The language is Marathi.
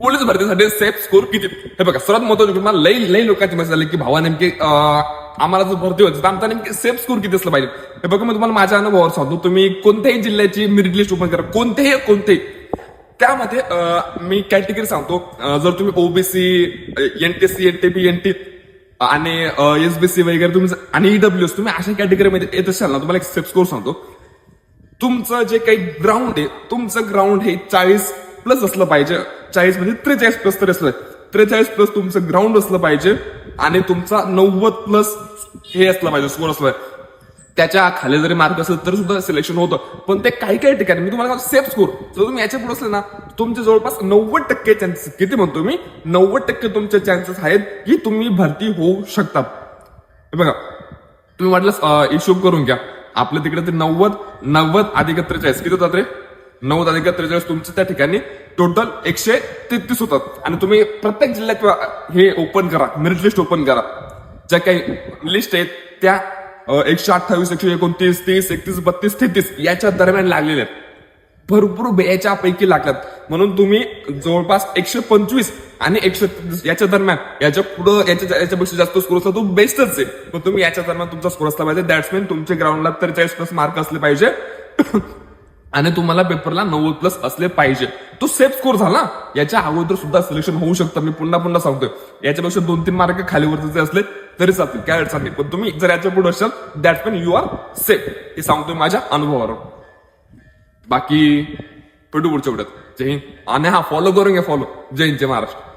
पोलीस भरतीसाठी सेफ स्कोर किती? हे बघा सर्वात महत्वाचं तुम्हाला लई लई लोकांची मेसेज आली की भावा नेमके आम्हाला जर भरती व्हायचं तर आमचा नेमके सेफ स्कोर किती असला पाहिजे? हे बघा मी तुम्हाला माझ्या अनुभवावर सांगतो. तुम्ही कोणत्याही जिल्ह्याची मेरिट लिस्ट ओपन करा. कोणतेही कोणतेही. त्यामध्ये मी कॅटेगरी सांगतो. जर तुम्ही ओबीसी एनटीसी एनटीपी एनटी आणि एसबीसी वगैरे तुम्ही आणि ईडब्ल्यू तुम्ही अशा कॅटेगरीमध्ये येत असाल ना तुम्हाला एक सेफ स्कोर सांगतो. तुमचं जे काही ग्राउंड आहे तुमचं ग्राउंड हे चाळीस प्लस असलं पाहिजे. चाळीस म्हणजे त्रेचाळीस प्लस तरी असलं. त्रेचाळीस प्लस तुमचं ग्राउंड असलं पाहिजे आणि तुमचा नव्वद प्लस हे असलं पाहिजे स्कोर असलं. त्याच्याखाली जरी मार्क असेल तर सुद्धा सिलेक्शन होतं. पण ते काही काही ठिकाणी मी तुम्हाला सेफ स्कोर जर तुम्ही याच्यापुढे असले ना तुमचे जवळपास नव्वद टक्के चान्सेस किती म्हणतो मी? नव्वद टक्के तुमचे चान्सेस आहेत की तुम्ही भरती होऊ शकता. बघा तुम्ही वाटलं हिशोब करून घ्या. आपल्या तिकडे ते नव्वद नव्वद अधिक त्रेचाळीस किती होतात रे? नव्वद अधिक त्रेचाळीस तुमचं त्या ठिकाणी टोटल एकशे तेहतीस होतात. आणि तुम्ही प्रत्येक जिल्ह्यात हे ओपन करा मेरिट लिस्ट ओपन करा. ज्या काही लिस्ट आहेत त्या एकशे अठ्ठावीस एकशे एकोणतीस तीस एकतीस बत्तीस तेहतीस याच्या दरम्यान लागलेल्या आहेत. भरपूर याच्या पैकी लागतात. म्हणून तुम्ही जवळपास एकशे पंचवीस आणि एकशे याच्या दरम्यान याच्या पुढं याच्या याच्यापेक्षा जास्त स्कोर असला तो बेस्टच आहे. पण तुम्ही याच्या दरम्यान तुमचा स्कोर असला पाहिजे. दॅट्समॅन तुमच्या ग्राउंडला तर चाळीस प्लस मार्क असले पाहिजे. आणि तुम्हाला पेपरला नव्वद प्लस असले पाहिजे. तो सेफ स्कोर झाला. याच्या अगोदर सुद्धा सिलेक्शन होऊ शकतं. मी पुन्हा पुन्हा सांगतोय. याच्यापेक्षा दोन तीन मार्क खालीवरचे असले तरी चालतील. काय अडचण नाही. पण तुम्ही जर याच्यापुढे असाल दॅट्समॅन यू आर सेफ हे सांगतोय माझ्या अनुभवावर बाकी भेटू पुढच्या वेळात जय हिंद. आणि हा फॉलो करून घ्या फॉलो जय हिंद जय महाराष्ट्र.